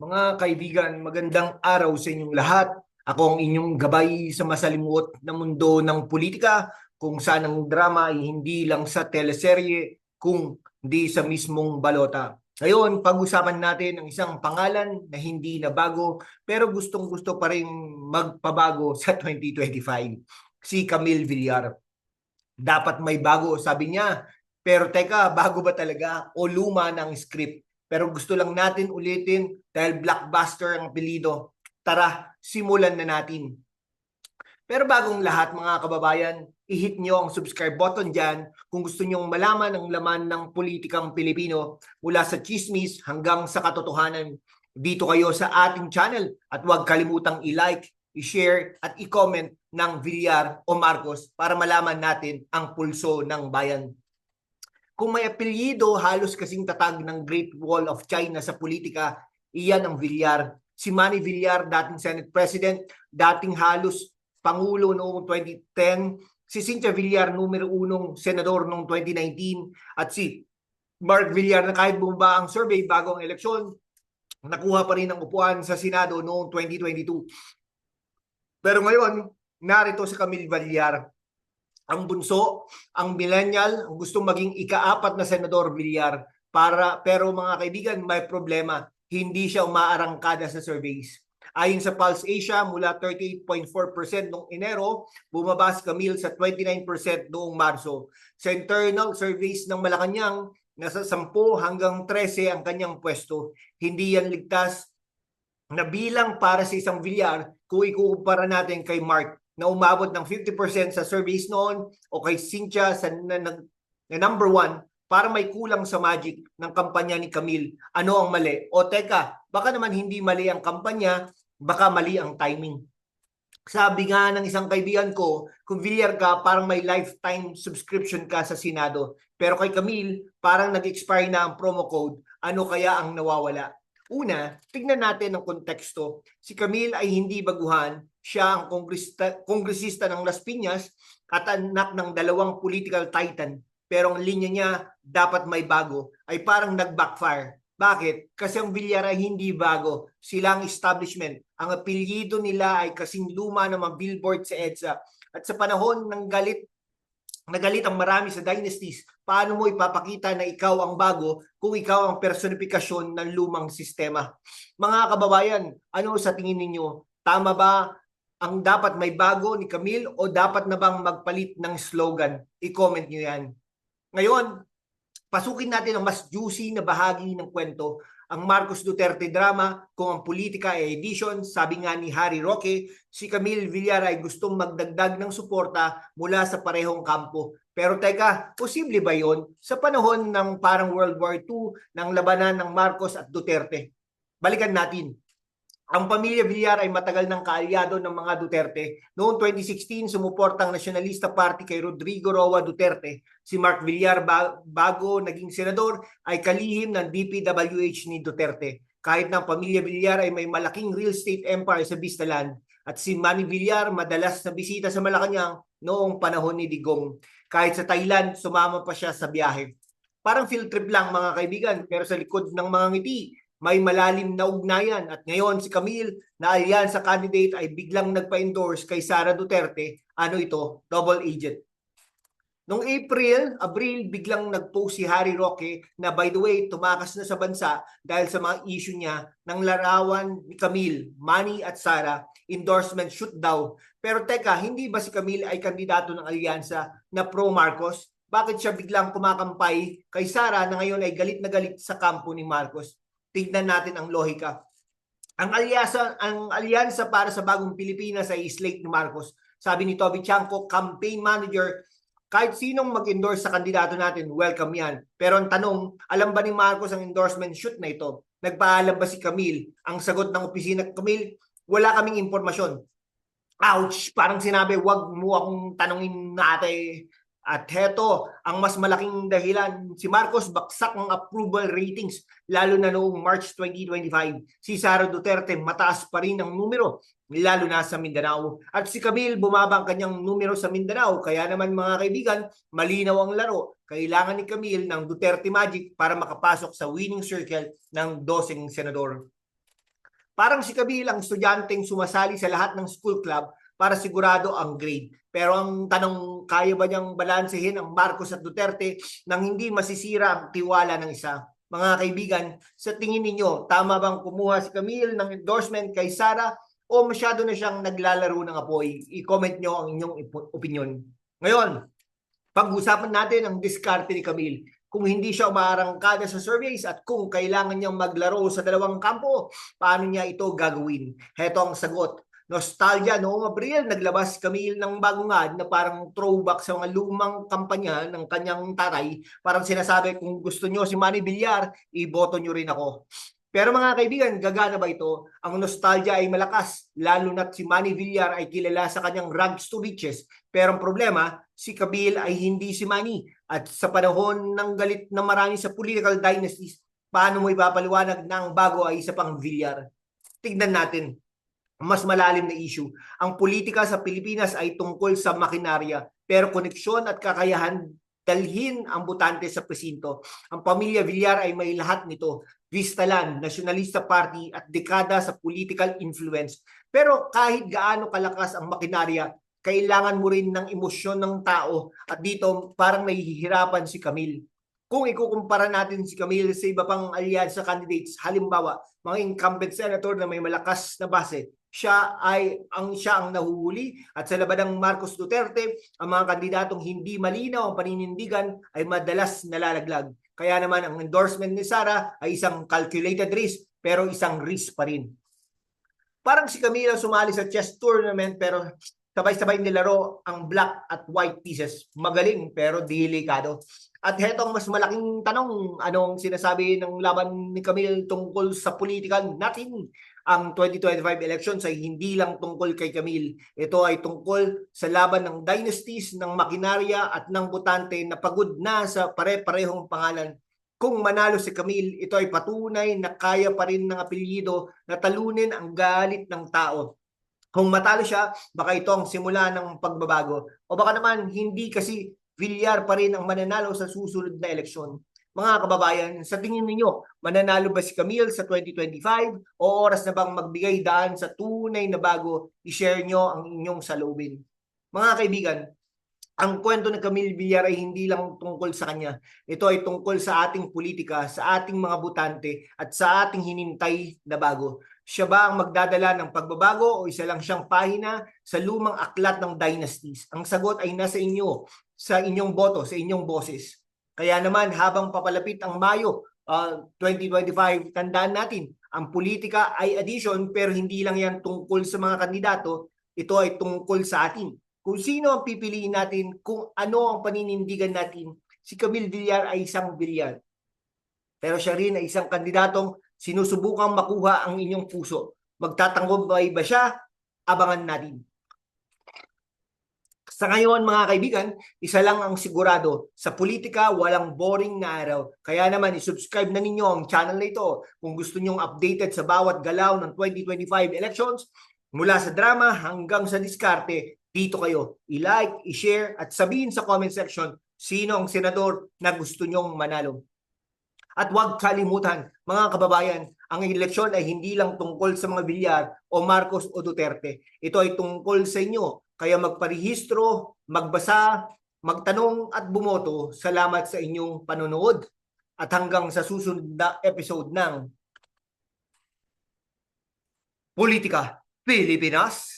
Mga kaibigan, magandang araw sa inyong lahat. Ako ang inyong gabay sa masalimuot na mundo ng politika kung saan ang drama ay hindi lang sa teleserye kung hindi sa mismong balota. Ngayon, pag-usapan natin ang isang pangalan na hindi na bago pero gustong gusto pa rin magpabago sa 2025. Si Camille Villar. Dapat may bago, sabi niya. Pero teka, bago ba talaga o luma ng script? Pero gusto lang natin ulitin dahil blockbuster ang apelido. Tara, simulan na natin. Pero bagong lahat mga kababayan, i-hit nyo ang subscribe button dyan kung gusto nyong malaman ang laman ng politikang Pilipino mula sa chismis hanggang sa katotohanan. Dito kayo sa ating channel at huwag kalimutang i-like, i-share at i-comment ng Villar o Marcos para malaman natin ang pulso ng bayan. Kung may apelyido halos kasing tatag ng Great Wall of China sa politika, iyan ang Villar. Si Manny Villar, dating Senate President, dating halos Pangulo noong 2010, si Cynthia Villar, numero unong senador noong 2019, at si Mark Villar na kahit bumaba ang survey bago ang eleksyon, nakuha pa rin ang upuan sa Senado noong 2022. Pero ngayon, narito si Camille Villar, ang bunso, ang millennial, ang gustong maging ikaapat na senador Villar para pero mga kaibigan may problema, hindi siya umaarangkada sa surveys. Ayon sa Pulse Asia, mula 38.4% noong Enero, bumaba si Camille sa 29% noong Marso. Sa internal surveys ng Malacanang, nasa 10 hanggang 13 ang kanyang pwesto. Hindi yan ligtas na bilang para sa isang Villar kung ikukumpara natin kay Mark na umabot ng 50% sa surveys noon o kay Cynthia sa na, na, na number one para may kulang sa magic ng kampanya ni Camille. Ano ang mali? O teka, baka naman hindi mali ang kampanya, baka mali ang timing. Sabi nga ng isang kaibigan ko, kung Villar ka, parang may lifetime subscription ka sa Senado. Pero kay Camille, parang nag-expire na ang promo code. Ano kaya ang nawawala? Una, tignan natin ang konteksto. Si Camille ay hindi baguhan. Siya ang kongresista, kongresista ng Las Piñas at anak ng dalawang political titan. Pero ang linya niya, dapat may bago, ay parang nag-backfire. Bakit? Kasi ang Villar ay hindi bago. Sila ang establishment. Ang apelyido nila ay kasing luma ng mga billboard sa EDSA. At sa panahon ng galit nagalit ang marami sa dynasties, paano mo ipapakita na ikaw ang bago kung ikaw ang personifikasyon ng lumang sistema? Mga kababayan, ano sa tingin ninyo? Tama ba ang dapat may bago ni Camille o dapat na bang magpalit ng slogan? I-comment nyo yan. Ngayon, pasukin natin ang mas juicy na bahagi ng kwento ang Marcos Duterte drama kung ang politika ay edition, sabi nga ni Harry Roque, si Camille Villar ay gustong magdagdag ng suporta mula sa parehong kampo. Pero teka, posible ba yon sa panahon ng parang World War II ng labanan ng Marcos at Duterte? Balikan natin. Ang pamilya Villar ay matagal ng kaalyado ng mga Duterte. Noong 2016, sumuporta ang Nationalista Party kay Rodrigo Roa Duterte. Si Mark Villar bago naging senador ay kalihim ng DPWH ni Duterte. Kahit ang pamilya Villar ay may malaking real estate empire sa Vistaland at si Manny Villar madalas na bisita sa Malacanang noong panahon ni Digong. Kahit sa Thailand, sumama pa siya sa biyahe. Parang field trip lang mga kaibigan pero sa likod ng mga ngiti may malalim na ugnayan at ngayon si Camille na alyansa candidate ay biglang nagpa-endorse kay Sara Duterte. Ano ito? Double agent. Noong April, Abril, biglang nag-post si Harry Roque na by the way, tumakas na sa bansa dahil sa mga issue niya ng larawan ni Camille, Manny at Sara, endorsement shoot daw. Pero teka, hindi ba si Camille ay kandidato ng alyansa na pro-Marcos? Bakit siya biglang kumakampay kay Sara na ngayon ay galit na galit sa kampo ni Marcos? Tignan natin ang lohika. Ang alyansa, ang alyansa para sa bagong Pilipinas ay slate ni Marcos. Sabi ni Toby Chanko, campaign manager, kahit sinong mag-endorse sa kandidato natin, welcome yan. Pero ang tanong, alam ba ni Marcos ang endorsement shoot na ito? Nagpaalam ba si Camille? Ang sagot ng opisina, Camille, wala kaming impormasyon. Ouch! Parang sinabi, wag mo akong tanongin natin at heto, ang mas malaking dahilan, si Marcos baksak ng approval ratings lalo na noong March 2025. Si Sara Duterte mataas pa rin ang numero lalo na sa Mindanao. At si Camille bumaba ang kanyang numero sa Mindanao. Kaya naman mga kaibigan, malinaw ang laro. Kailangan ni Camille ng Duterte Magic para makapasok sa winning circle ng dosing senador. Parang si Camille ang estudyanteng sumasali sa lahat ng school club para sigurado ang grade. Pero ang tanong, kaya ba niyang balansehin ang Marcos at Duterte nang hindi masisira ang tiwala ng isa? Mga kaibigan, sa tingin ninyo, tama bang kumuha si Camille ng endorsement kay Sara o masyado na siyang naglalaro ng apoy? I-comment nyo ang inyong opinion. Ngayon, pag-usapan natin ang diskarte ni Camille. Kung hindi siya umaarangkada sa surveys at kung kailangan niyang maglaro sa dalawang kampo, paano niya ito gagawin? Heto ang sagot. Nostalgia, noong Abril, naglabas Camille ng bagong ad na parang throwback sa mga lumang kampanya ng kanyang taray. Parang sinasabi, kung gusto nyo si Manny Villar, iboto nyo rin ako. Pero mga kaibigan, gagana ba ito? Ang nostalgia ay malakas, lalo na't si Manny Villar ay kilala sa kanyang rags to riches. Pero ang problema, si Camille ay hindi si Manny. At sa panahon ng galit na marami sa political dynasties, paano mo ipapaliwanag na ang bago ay isa pang Villar? Tignan natin mas malalim na issue. Ang politika sa Pilipinas ay tungkol sa makinarya, pero koneksyon at kakayahan dalhin ang butante sa presinto. Ang pamilya Villar ay may lahat nito. Vistalan, Nationalista Party at dekada sa political influence. Pero kahit gaano kalakas ang makinarya, kailangan mo rin ng emosyon ng tao at dito parang nahihirapan si Camille. Kung ikukumpara natin si Camille sa iba pang alyansa candidates, halimbawa, mga incumbent senator na may malakas na base, siya ay ang siya ang nahuhuli at sa labadang Marcos Duterte, ang mga kandidatong hindi malinaw ang paninindigan ay madalas nalalaglag. Kaya naman ang endorsement ni Sara ay isang calculated risk pero isang risk pa rin. Parang si Camila sumali sa chess tournament pero sabay-sabay nilaro ang black at white pieces. Magaling pero delikado. At hetong mas malaking tanong, anong sinasabi ng laban ni Camille tungkol sa politika natin? Ang 2025 elections ay hindi lang tungkol kay Camille. Ito ay tungkol sa laban ng dynasties, ng makinarya at ng butante na pagod na sa pare-parehong pangalan. Kung manalo si Camille, ito ay patunay na kaya pa rin ng apelyido na talunin ang galit ng tao. Kung matalo siya, baka ito ang simula ng pagbabago. O baka naman, hindi kasi Villar pa rin ang mananalo sa susunod na eleksyon. Mga kababayan, sa tingin ninyo, mananalo ba si Camille sa 2025 o oras na bang magbigay daan sa tunay na bago, i-share nyo ang inyong salubin. Mga kaibigan, ang kwento ng Camille Villar ay hindi lang tungkol sa kanya. Ito ay tungkol sa ating politika, sa ating mga butante at sa ating hinintay na bago. Siya ba ang magdadala ng pagbabago o isa lang siyang pahina sa lumang aklat ng dynasties? Ang sagot ay nasa inyo, sa inyong boto, sa inyong boses. Kaya naman habang papalapit ang Mayo uh, 2025, tandaan natin, ang politika ay addition pero hindi lang yan tungkol sa mga kandidato, ito ay tungkol sa atin. Kung sino ang pipiliin natin, kung ano ang paninindigan natin, si Camille Villar ay isang Villar. Pero siya rin ay isang kandidatong sinusubukang makuha ang inyong puso. Magtatanggol ba siya? Abangan natin. Sa ngayon mga kaibigan, isa lang ang sigurado. Sa politika, walang boring na araw. Kaya naman, isubscribe na ninyo ang channel na ito kung gusto nyong updated sa bawat galaw ng 2025 elections. Mula sa drama hanggang sa diskarte, dito kayo. I-like, i-share at sabihin sa comment section sino ang senador na gusto nyong manalo. At huwag kalimutan, mga kababayan, ang eleksyon ay hindi lang tungkol sa mga Villar o Marcos o Duterte. Ito ay tungkol sa inyo. Kaya magparehistro, magbasa, magtanong at bumoto. Salamat sa inyong panonood. At hanggang sa susunod na episode ng Politika Pilipinas.